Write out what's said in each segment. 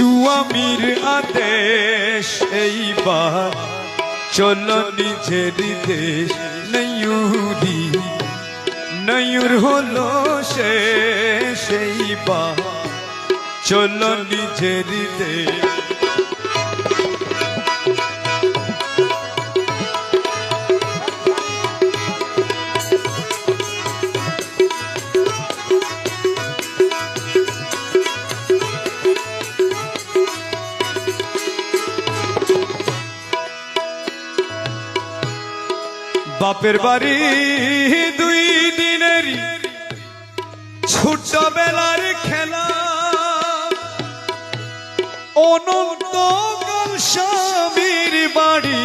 সুয়ামীর আদেশ এইবার চলো নিজের দেশ। নয়ুরি নয়ুর হলো সেই বা চলো নিজের দেশ। বাপের বাড়ি দুই দিনের ছোটবেলার খেলা। অনন্ত স্বামীর বাড়ি,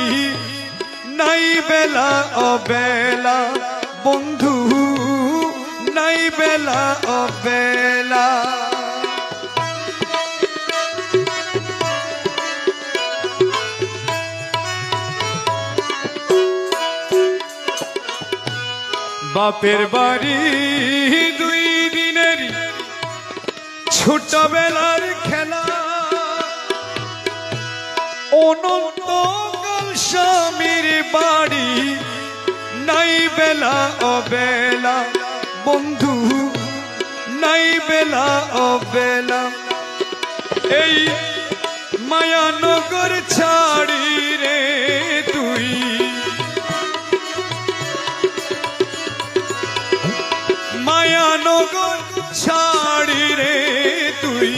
নাই বেলা, অবেলা। বন্ধু, নাই বেলা, অবেলা। বাপের বাড়ি দুই দিনের ছোটবেলার খেলা। অনন্ত স্বামীর বাড়ি, নাই বেলা অবেলা। বন্ধু, নাই বেলা অবেলা। এই মায়ানগর ছাড়ি রে জনগণ ছাড়ি রে তুই।